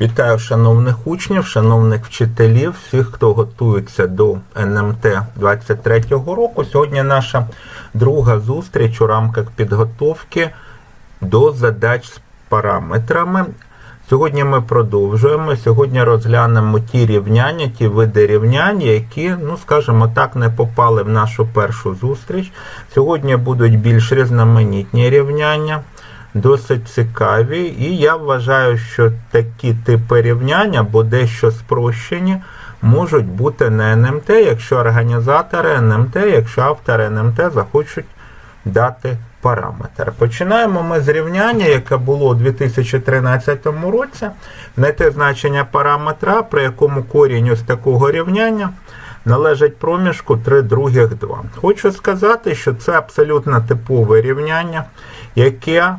Вітаю шановних учнів, шановних вчителів, всіх, хто готується до НМТ 23-го року. Сьогодні наша друга зустріч у рамках підготовки до задач з параметрами. Сьогодні ми продовжуємо. Сьогодні розглянемо ті рівняння, ті види рівнянь, які, ну скажімо так, не попали в нашу першу зустріч. Сьогодні будуть більш різноманітні рівняння досить цікаві, і я вважаю, що такі типи рівняння, або дещо спрощені, можуть бути на НМТ, якщо організатори НМТ, якщо автори НМТ захочуть дати параметр. Починаємо ми з рівняння, яке було у 2013 році. Знайти значення параметра, при якому корінь ось такого рівняння належить проміжку 3 других 2. Хочу сказати, що це абсолютно типове рівняння, яке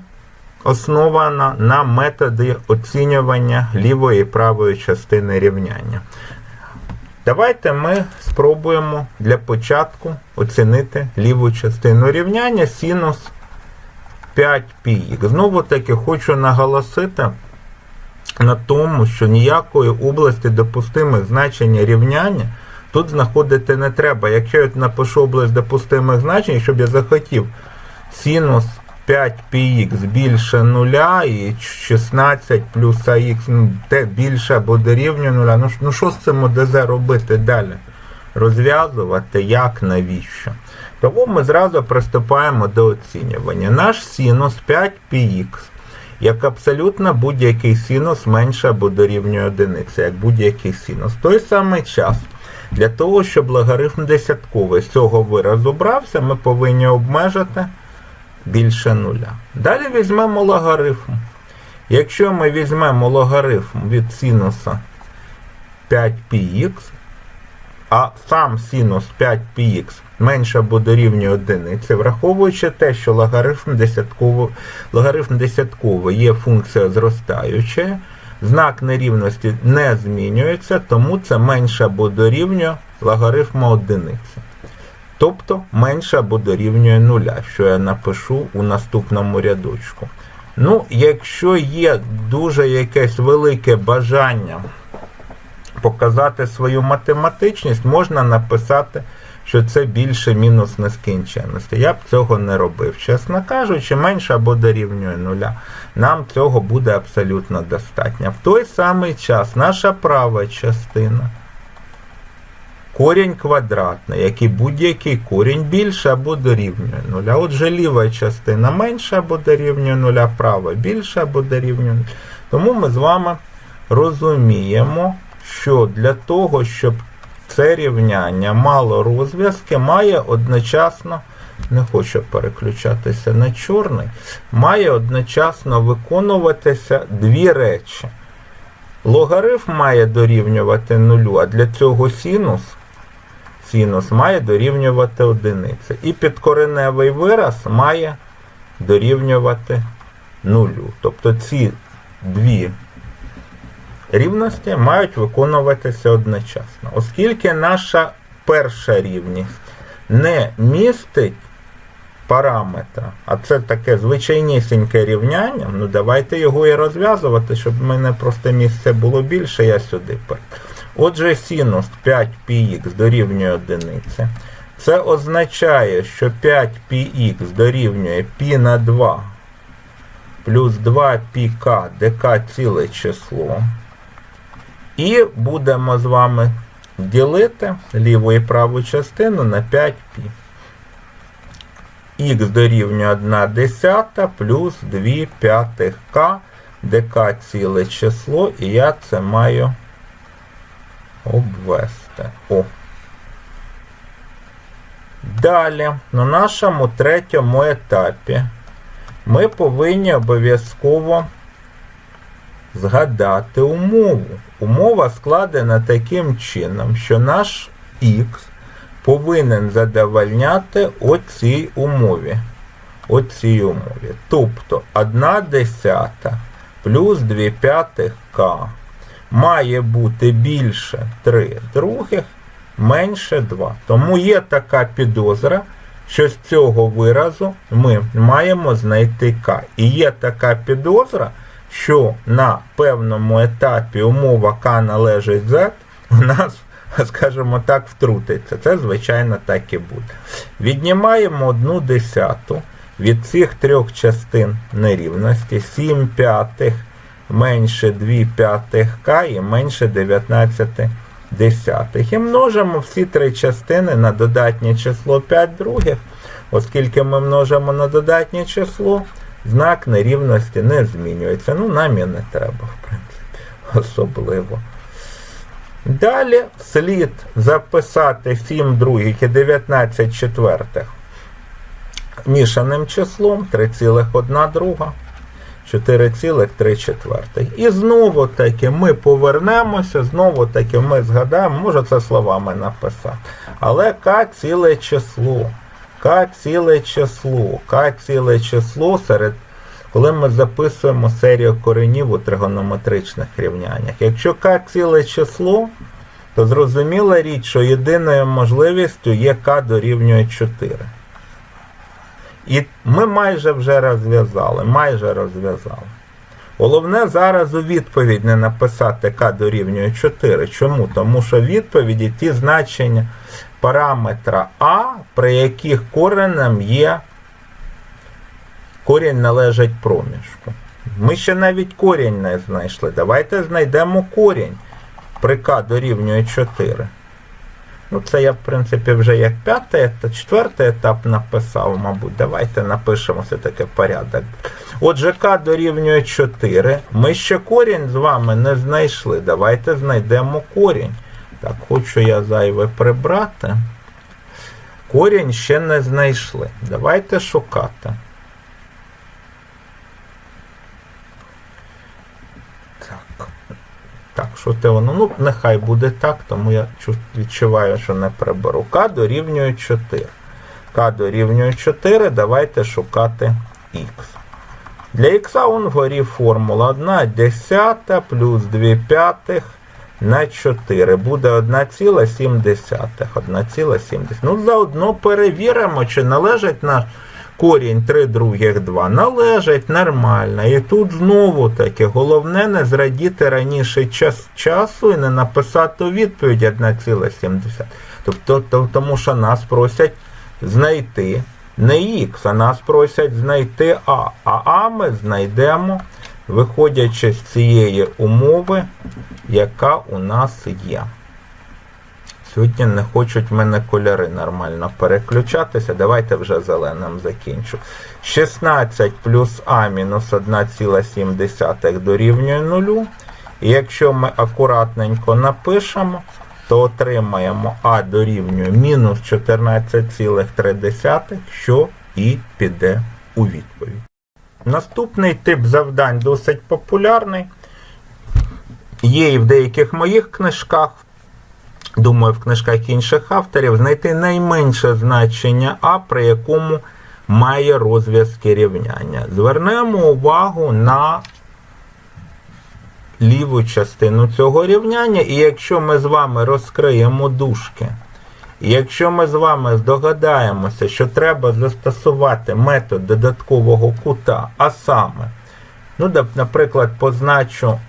основана на методі оцінювання лівої і правої частини рівняння. Давайте ми спробуємо для початку оцінити ліву частину рівняння синус 5πx. Знову таки хочу наголосити на тому, що ніякої області допустимих значень рівняння тут знаходити не треба. Якщо я напишу область допустимих значень, щоб я захотів синус 5πx більше нуля і 16 плюс ax ну, те більше або дорівнює нуля. Ну, ну що з цим ОДЗ робити далі? Розв'язувати, як, навіщо? Тому ми зразу приступаємо до оцінювання. Наш синус 5πx, як абсолютно будь-який синус менше або дорівнює одиниці, як будь-який синус. В той самий час. Для того, щоб логарифм десятковий з цього виразу брався, ми повинні обмежити більше нуля. Далі візьмемо логарифм. Якщо ми візьмемо логарифм від синуса 5πx, а сам синус 5πx менше або дорівнює одиниці, враховуючи те, що логарифм десятковий, логарифм десятковий є функція зростаюча, знак нерівності не змінюється, тому це менше або дорівнює логарифму одиниці. Тобто менше або дорівнює нуля, що я напишу у наступному рядочку. Ну, якщо є дуже якесь велике бажання показати свою математичність, можна написати, що це більше мінус нескінченності. Я б цього не робив. Чесно кажучи, менше або дорівнює нуля. Нам цього буде абсолютно достатньо. В той самий час наша права частина. Корінь квадратний, як і будь-який корінь більше або дорівнює нуля. Отже, ліва частина менша або дорівнює нуля, права більше або дорівнює нуля. Тому ми з вами розуміємо, що для того, щоб це рівняння мало розв'язки, має одночасно, не хочу переключатися на чорний, має одночасно виконуватися дві речі. Логарифм має дорівнювати нулю, а для цього синус синус має дорівнювати одиниці. І підкореневий вираз має дорівнювати нулю. Тобто ці дві рівності мають виконуватися одночасно. Оскільки наша перша рівність не містить параметра, а це таке звичайнісіньке рівняння, ну давайте його і розв'язувати, щоб в мене просто місце було більше, я сюди перед. Отже, синус 5πx дорівнює одиниці. Це означає, що 5πx дорівнює π на 2 плюс 2πk, дк ціле число. І будемо з вами ділити ліву і праву частину на 5π. Х дорівнює 1 десята плюс 2 п'ятих к, дк ціле число, і я це маю обвести. О. Далі, на нашому третьому етапі, ми повинні обов'язково згадати умову. Умова складена таким чином, що наш х повинен задовольняти оцій умові. Оцій умові. Тобто 1 десята плюс 2 п'ятих к має бути більше 3 других, менше 2. Тому є така підозра, що з цього виразу ми маємо знайти К. І є така підозра, що на певному етапі умова К належить Z, у нас, скажімо так, втрутиться. Це, звичайно, так і буде. Віднімаємо одну десяту від цих трьох частин нерівності, 7 п'ятих менше 2 п'ятих К і менше 19 десятих. І множимо всі три частини на додатнє число 5 других. Оскільки ми множимо на додатнє число, знак нерівності не змінюється. Ну, нам і не треба, в принципі, особливо. Далі слід записати 7 других і 19 четвертих мішаним числом 3,1 друга. 4,3 четвертих. І знову таки ми повернемося, знову таки ми згадаємо, може це словами написати. Але К ціле число. К ціле число. К ціле число серед. Коли ми записуємо серію коренів у тригонометричних рівняннях. Якщо К ціле число, то зрозуміла річ, що єдиною можливістю є К дорівнює 4. І ми майже вже розв'язали, майже розв'язали. Головне зараз у відповідь не написати К дорівнює 4. Чому? Тому що відповіді ті значення параметра А, при яких коренем є корінь належить проміжку. Ми ще навіть корінь не знайшли. Давайте знайдемо корінь при К дорівнює 4. Ну, це я, в принципі, вже як п'ятий та четвертий етап написав, мабуть. Давайте напишемо все-таки порядок. Отже, К дорівнює 4. Ми ще корінь з вами не знайшли. Давайте знайдемо корінь. Так, хочу я зайве прибрати. Корінь ще не знайшли. Давайте шукати. Так. Так, що те воно? Ну, нехай буде так, тому я відчуваю, що не приберу. К дорівнює 4. К дорівнює 4, давайте шукати х. Для х он вгорі формула 1 десята плюс 2 п'ятих на 4. Буде 1,7. 1,7. Ну, заодно перевіримо, чи належить наш корінь 3 других 2 належить нормально. І тут знову таки головне не зрадіти раніше час, часу і не написати відповідь 1,7. Тобто, то, тому що нас просять знайти не Х, а нас просять знайти А. А А ми знайдемо, виходячи з цієї умови, яка у нас є. Сьогодні не хочуть в мене кольори нормально переключатися. Давайте вже зеленим закінчу. 16 плюс А мінус 1,7 дорівнює 0. І якщо ми акуратненько напишемо, то отримаємо А дорівнює мінус 14,3, що і піде у відповідь. Наступний тип завдань досить популярний. Є і в деяких моїх книжках. Думаю, в книжках інших авторів знайти найменше значення А, при якому має розв'язки рівняння. Звернемо увагу на ліву частину цього рівняння, і якщо ми з вами розкриємо дужки, якщо ми з вами здогадаємося, що треба застосувати метод додаткового кута, а саме, ну, наприклад, позначу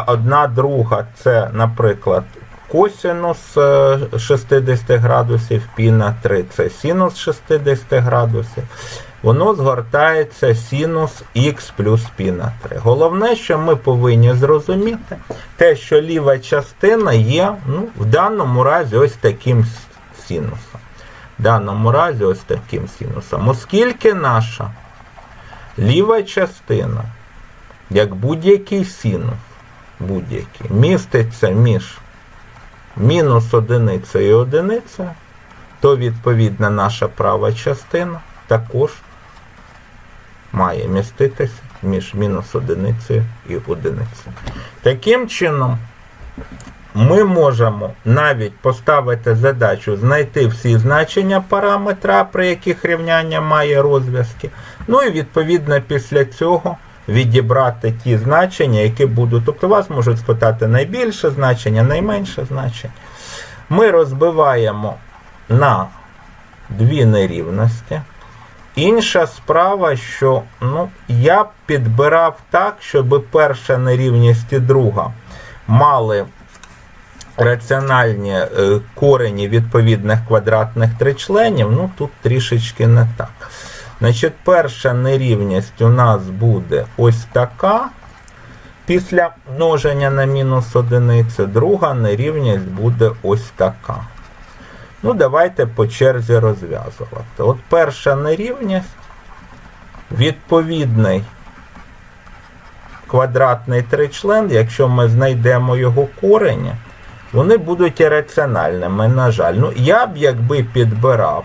одна друга це, наприклад, косинус 60 градусів, пі на 3 це синус 60 градусів. Воно згортається синус х плюс пі на 3. Головне, що ми повинні зрозуміти, те, що ліва частина є ну, в даному разі ось таким синусом. В даному разі ось таким синусом. Оскільки наша ліва частина, як будь-який синус, будь-який, міститься між мінус одиницею і одиницею, то відповідна наша права частина також має міститися між мінус одиницею і одиницею. Таким чином, ми можемо навіть поставити задачу знайти всі значення параметра, при яких рівняння має розв'язки. Ну і відповідно після цього відібрати ті значення, які будуть. Тобто вас можуть спитати найбільше значення, найменше значення. Ми розбиваємо на дві нерівності. Інша справа, що ну, я підбирав так, щоб перша нерівність і друга мали раціональні е, корені відповідних квадратних тричленів, ну тут трішечки не так. Значить, перша нерівність у нас буде ось така. Після множення на мінус одиницю, друга нерівність буде ось така. Ну, давайте по черзі розв'язувати. От перша нерівність, відповідний квадратний тричлен, якщо ми знайдемо його корені, вони будуть ірраціональними, на жаль. Ну, я б якби підбирав,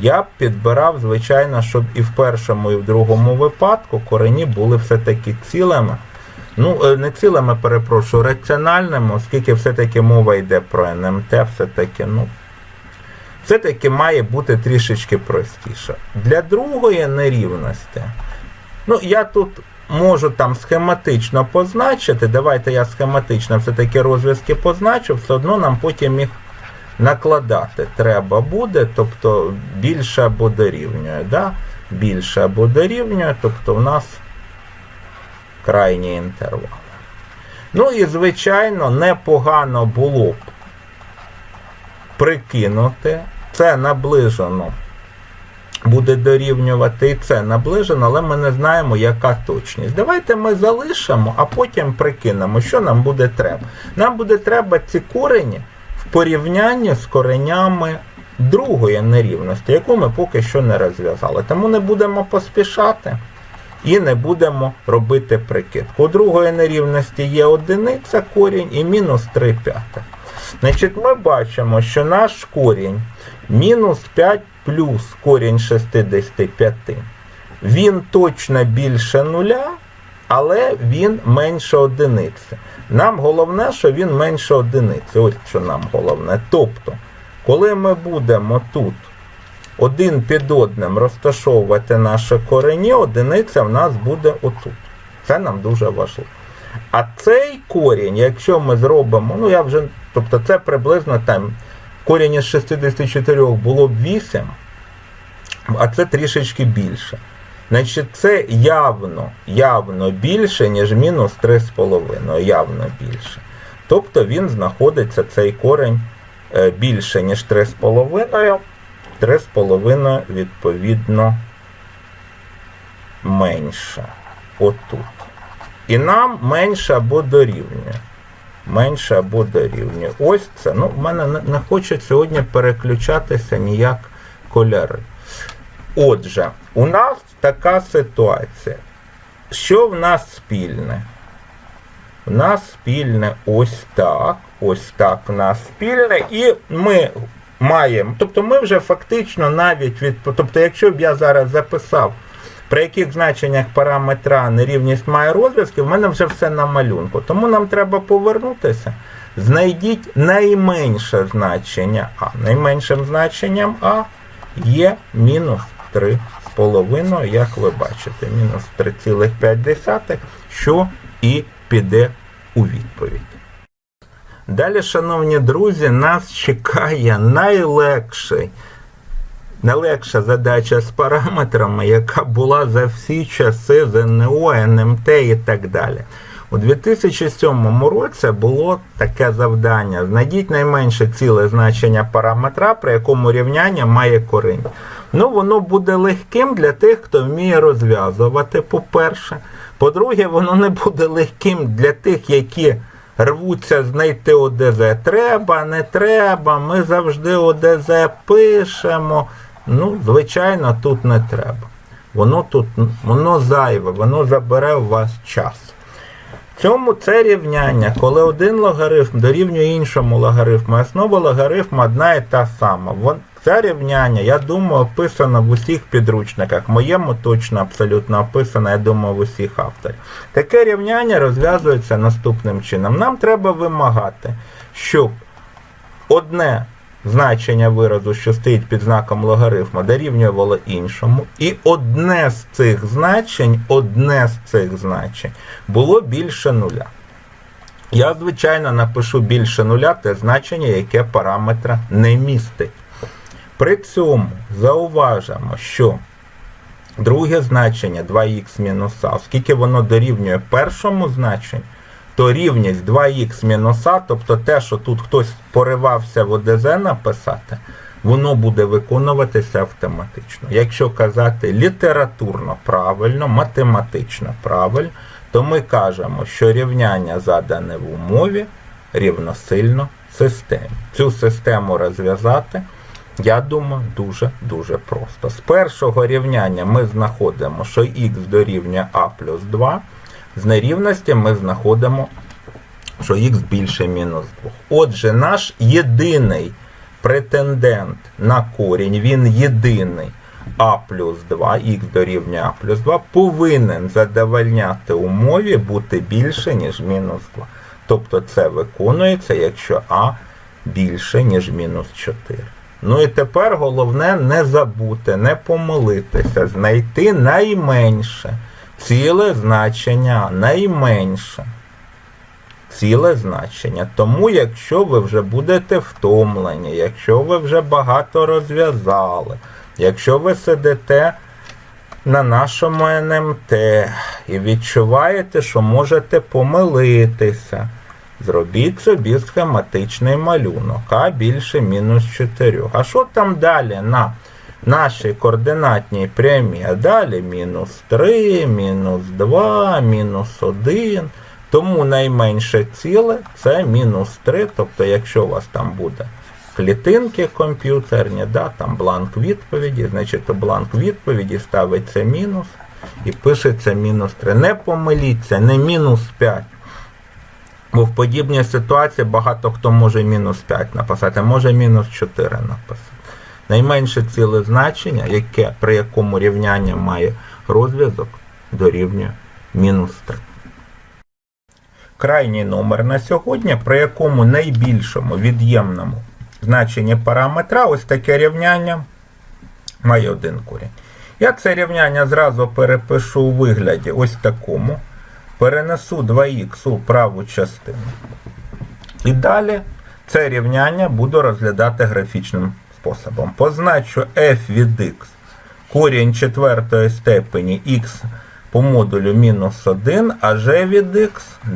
я б підбирав, звичайно, щоб і в першому, і в другому випадку корені були все-таки цілими. Ну, е, не цілими, перепрошую, раціональними, оскільки все-таки мова йде про НМТ, все-таки, ну, все-таки має бути трішечки простіше. Для другої нерівності, ну, я тут можу там схематично позначити. Давайте я схематично все-таки розв'язки позначу, все одно нам потім їх накладати треба буде, тобто більше або дорівнює. Да? Більше або дорівнює, тобто в нас крайні інтервали. Ну і, звичайно, непогано було б прикинути. Це наближено буде дорівнювати і це наближено, але ми не знаємо, яка точність. Давайте ми залишимо, а потім прикинемо, що нам буде треба. Нам буде треба ці корені в порівнянні з коренями другої нерівності, яку ми поки що не розв'язали. Тому не будемо поспішати і не будемо робити прикидку. У другої нерівності є одиниця корінь і мінус 3 п'ятих. Значить, ми бачимо, що наш корінь мінус 5 плюс корінь 65. Він точно більше нуля, але він менше одиниці. Нам головне, що він менше одиниці. Ось що нам головне. Тобто, коли ми будемо тут один під одним розташовувати наші корені, одиниця в нас буде отут. Це нам дуже важливо. А цей корінь, якщо ми зробимо, ну я вже, тобто це приблизно там корінь із 64 було б 8, а це трішечки більше. Значить, це явно, явно більше, ніж мінус 3,5, явно більше. Тобто він знаходиться, цей корень е, більше, ніж 3,5, 3,5 відповідно менше. Отут. І нам менше або дорівнює. Менше або дорівнює. Ось це. Ну, в мене не, не хоче сьогодні переключатися ніяк кольори. Отже, у нас така ситуація. Що в нас спільне? У нас спільне ось так. Ось так в нас спільне. І ми маємо. Тобто ми вже фактично навіть від. Тобто, якщо б я зараз записав, при яких значеннях параметра нерівність має розв'язки, в мене вже все на малюнку. Тому нам треба повернутися. Знайдіть найменше значення А. Найменшим значенням А є мінус 3,5, як ви бачите, мінус 3,5, що і піде у відповідь. Далі, шановні друзі, нас чекає найлегший, найлегша задача з параметрами, яка була за всі часи ЗНО, НМТ і так далі. У 2007 році було таке завдання. Знайдіть найменше ціле значення параметра, при якому рівняння має корінь. Ну, воно буде легким для тих, хто вміє розв'язувати, по-перше. По-друге, воно не буде легким для тих, які рвуться знайти ОДЗ. Треба, не треба, ми завжди ОДЗ пишемо. Ну, звичайно, тут не треба. Воно тут воно зайве, воно забере у вас час. Цьому це рівняння, коли один логарифм дорівнює іншому логарифму, основа логарифму одна і та сама. Це рівняння, я думаю, описано в усіх підручниках. Моєму точно абсолютно описано, я думаю, в усіх авторів. Таке рівняння розв'язується наступним чином. Нам треба вимагати, щоб одне значення виразу, що стоїть під знаком логарифма, дорівнювало іншому. І одне з цих значень, одне з цих значень було більше нуля. Я, звичайно, напишу більше нуля те значення, яке параметра не містить. При цьому зауважимо, що Друге значення 2х мінус а, оскільки воно дорівнює першому значенню, то рівність 2х мінус а, тобто те, що тут хтось поривався в ОДЗ написати, воно буде виконуватися автоматично. Якщо казати літературно правильно, математично правильно, то ми кажемо, що рівняння задане в умові рівносильно системі. Цю систему розв'язати, я думаю, дуже-дуже просто. З першого рівняння ми знаходимо, що х дорівнює а плюс 2. З нерівності ми знаходимо, що х більше мінус 2. Отже, наш єдиний претендент на корінь, він єдиний а плюс 2, х дорівнює а плюс 2, повинен задовольняти умові бути більше, ніж мінус 2. Тобто це виконується, якщо а більше, ніж мінус 4. Ну і тепер головне не забути, не помилитися, знайти найменше ціле значення, найменше ціле значення. Тому, якщо ви вже будете втомлені, якщо ви вже багато розв'язали, якщо ви сидите на нашому НМТ і відчуваєте, що можете помилитися, зробіть собі схематичний малюнок, а більше мінус 4. А що там далі на нашій координатній прямій? А далі мінус 3, мінус 2, мінус 1. Тому найменше ціле це мінус 3. Тобто, якщо у вас там буде клітинки комп'ютерні, да, там бланк відповіді, значить у бланк відповіді ставиться мінус і пишеться мінус 3. Не помиліться, не мінус 5. Бо в подібній ситуації багато хто може мінус 5 написати, може мінус 4 написати. Найменше ціле значення, яке, при якому рівняння має розв'язок, дорівнює мінус 3. Крайній номер на сьогодні, при якому найбільшому від'ємному значенні параметра ось таке рівняння має один корінь. Я це рівняння зразу перепишу у вигляді ось такому. Перенесу 2х у праву частину. І далі це рівняння буду розглядати графічним способом. Позначу f від x корінь четвертої степені x по модулю мінус 1, а g від x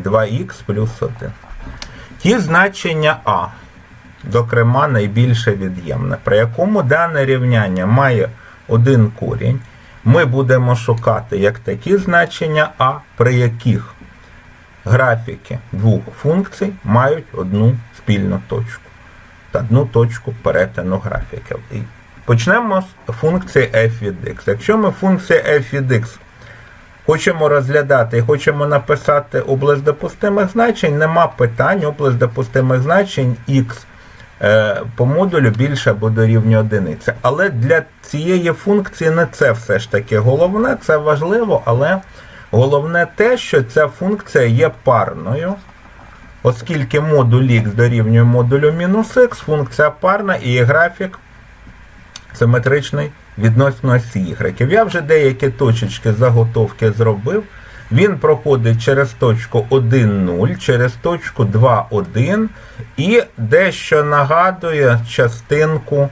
2х плюс 1. Ті значення А, докрема найбільше від'ємне, при якому дане рівняння має один корінь, ми будемо шукати як такі значення А, при яких графіки двох функцій мають одну спільну точку. Та одну точку перетину графіків. І почнемо з функції f від x. Якщо ми функцію f від x хочемо розглядати і хочемо написати область допустимих значень, нема питань, область допустимих значень x е, по модулю більше або дорівнює одиниці. Але для цієї функції не це все ж таки головне, це важливо, але головне те, що ця функція є парною. Оскільки модуль x дорівнює модулю мінус х, функція парна і графік симетричний відносно осі y. Я вже деякі точечки заготовки зробив. Він проходить через точку 1, 0, через точку 2, 1 і дещо нагадує частинку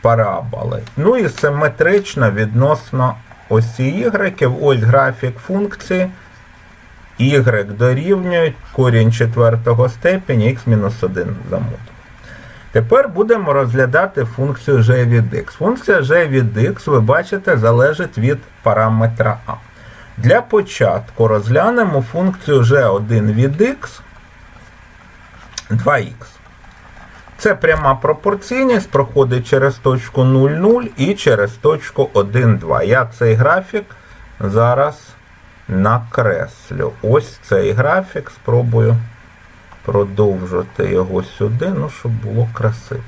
параболи. Ну і симетрично відносно осі y. Ось графік функції y дорівнюють корінь четвертого степені x-1 за модуль. Тепер будемо розглядати функцію g від x. Функція g від x, ви бачите, залежить від параметра А. Для початку розглянемо функцію g1 від x 2х. Це пряма пропорційність проходить через точку 0,0 і через точку 1,2. Я цей графік зараз накреслю. Ось цей графік, спробую продовжити його сюди, ну, щоб було красиво.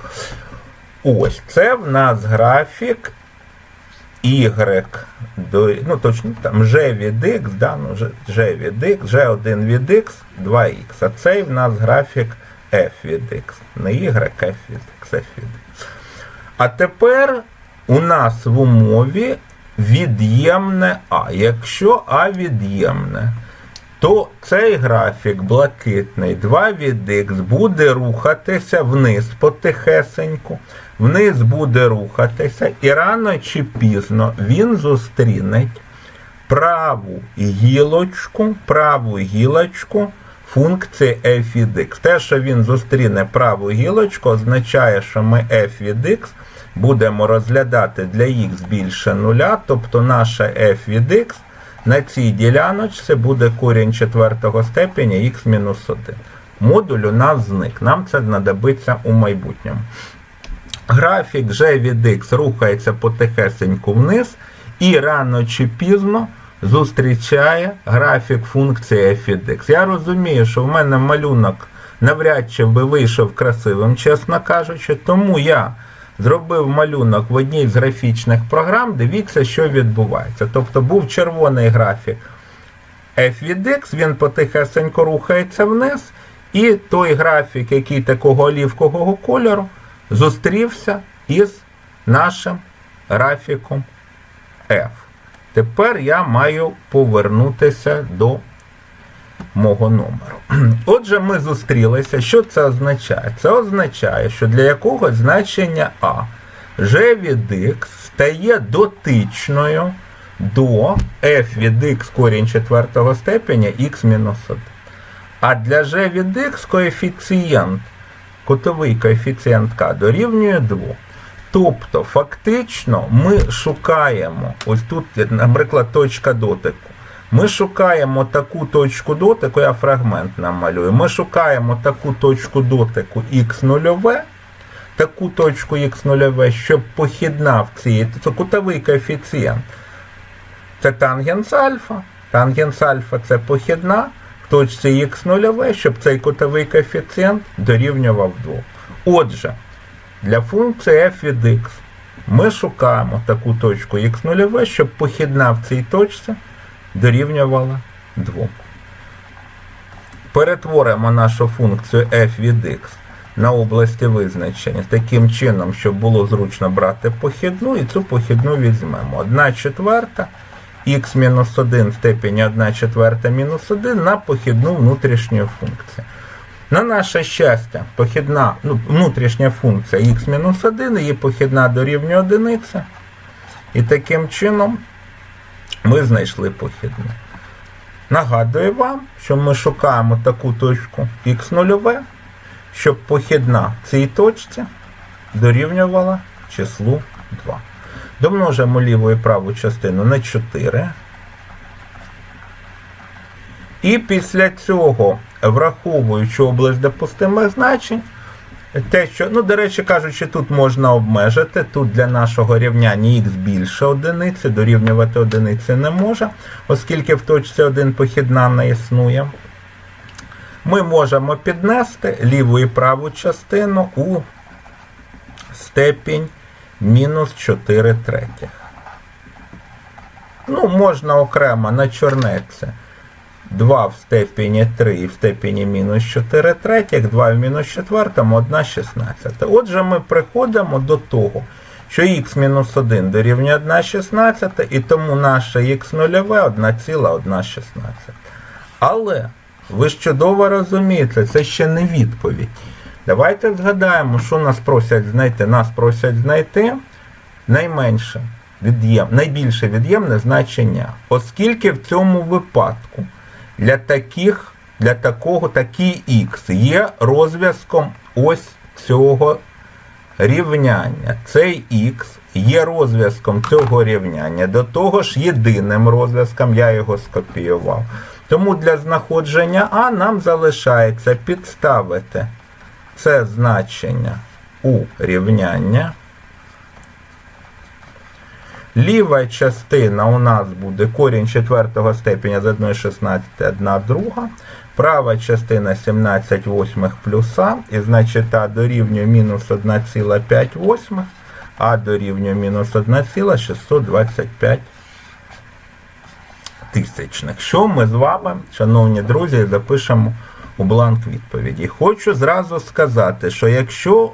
Ось це в нас графік Y ну точно там G від X, да, ну, G від X, G1 від X, 2X. А цей в нас графік F від X. Не Y, F від X, F від X. А тепер у нас в умові від'ємне А. Якщо А від'ємне, то цей графік блакитний 2 від х буде рухатися вниз потихесеньку, вниз буде рухатися, і рано чи пізно він зустріне праву гілочку, праву гілочку функції f від x. Те, що він зустріне праву гілочку, означає, що ми f від x будемо розглядати для x більше нуля, тобто наша f від x на цій діляночці буде корінь четвертого степеня x мінус 1. Модуль у нас зник. Нам це знадобиться у майбутньому. Графік g від x рухається потихесеньку вниз і рано чи пізно зустрічає графік функції f від x. Я розумію, що в мене малюнок навряд чи би вийшов красивим, чесно кажучи, тому я зробив малюнок в одній з графічних програм, дивіться, що відбувається. Тобто був червоний графік f від x, він потихесенько рухається вниз, і той графік, який такого олівкового кольору, зустрівся із нашим графіком f. Тепер я маю повернутися до мого номеру. Отже, ми зустрілися. Що це означає? Це означає, що для якогось значення А g від x стає дотичною до f від x корінь четвертого степеня x мінус 1. А для g від x коефіцієнт, кутовий коефіцієнт k дорівнює 2. Тобто, фактично, ми шукаємо, ось тут, наприклад, точка дотику. Ми шукаємо таку точку дотику, я фрагмент намалюю. Ми шукаємо таку точку дотику х0, таку точку х0, щоб похідна в цій, це кутовий коефіцієнт. Це тангенс альфа. Тангенс альфа це похідна в точці х0, щоб цей кутовий коефіцієнт дорівнював 2. Отже, для функції f від x ми шукаємо таку точку х0, щоб похідна в цій точці дорівнювала 2. Перетворимо нашу функцію f від x на області визначення таким чином, щоб було зручно брати похідну, і цю похідну візьмемо. 1 четверта х мінус 1 в степені 1 четверта мінус 1 на похідну внутрішню функцію. На наше щастя, похідна, ну, внутрішня функція х-1, її похідна дорівнює 1. І таким чином ми знайшли похідну. Нагадую вам, що ми шукаємо таку точку х0, щоб похідна цій точці дорівнювала числу 2. Домножимо ліву і праву частину на 4. І після цього, враховуючи область допустимих значень, те, що, ну, до речі кажучи, тут можна обмежити, тут для нашого рівняння х більше одиниці, дорівнювати одиниці не може, оскільки в точці 1 похідна не існує. Ми можемо піднести ліву і праву частину у степінь мінус 4 третіх. Ну, можна окремо на чорнеці. 2 в степені 3 і в степені мінус 4 третіх, 2 в мінус 4, 1 16. Отже, ми приходимо до того, що х мінус 1 дорівнює 1 16, і тому наше х нульове 1,116. Але ви ж чудово розумієте, це ще не відповідь. Давайте згадаємо, що нас просять знайти. Нас просять знайти найменше від'єм, найбільше від'ємне значення, оскільки в цьому випадку для таких, для такого такий х є розв'язком ось цього рівняння. Цей х є розв'язком цього рівняння. До того ж, єдиним розв'язком я його скопіював. Тому для знаходження А нам залишається підставити це значення у рівняння. Ліва частина у нас буде корінь четвертого степеня з 1,16 1 друга. Права частина 17 восьмих плюс А, і значить А дорівнює мінус 1,5 восьмих, А дорівнює мінус 1,625 тисячних. Що ми з вами, шановні друзі, запишемо у бланк відповіді. Хочу зразу сказати, що якщо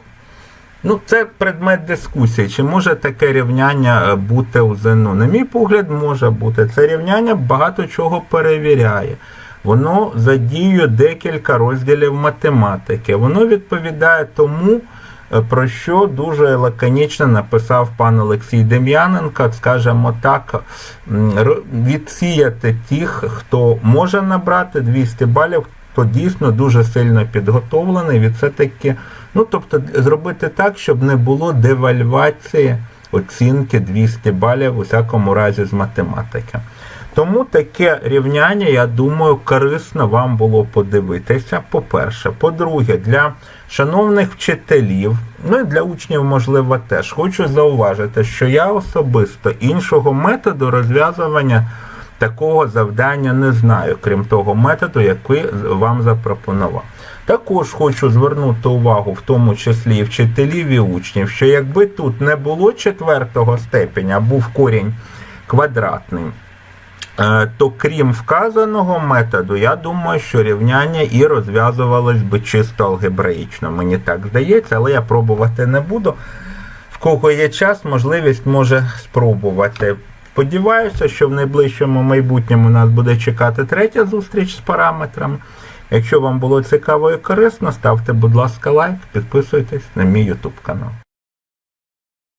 Ну, це предмет дискусії. Чи може таке рівняння бути у ЗНО? На мій погляд, може бути. Це рівняння багато чого перевіряє. воно задіює декілька розділів математики. Воно відповідає тому, е, про що дуже лаконічно написав пан Олексій Дем'яненко, скажімо так, відсіяти тих, хто може набрати 200 балів, хто дійсно дуже сильно підготовлений, від все-таки, ну тобто зробити так, щоб не було девальвації оцінки 200 балів у всякому разі з математики. Тому таке рівняння, я думаю, корисно вам було подивитися. По-перше, по-друге, для шановних вчителів, ну і для учнів, можливо, теж хочу зауважити, що я особисто іншого методу розв'язування такого завдання не знаю, крім того методу, який вам запропонував. Також хочу звернути увагу, в тому числі і вчителів і учнів, що якби тут не було четвертого степеня, а був корінь квадратний, е, то крім вказаного методу, я думаю, що рівняння і розв'язувалось би чисто алгебраїчно. Мені так здається, але я пробувати не буду. В кого є час, можливість може спробувати. Сподіваюся, що в найближчому майбутньому нас буде чекати третя зустріч з параметрами. Якщо вам було цікаво і корисно, ставте, будь ласка, лайк, підписуйтесь на мій YouTube канал.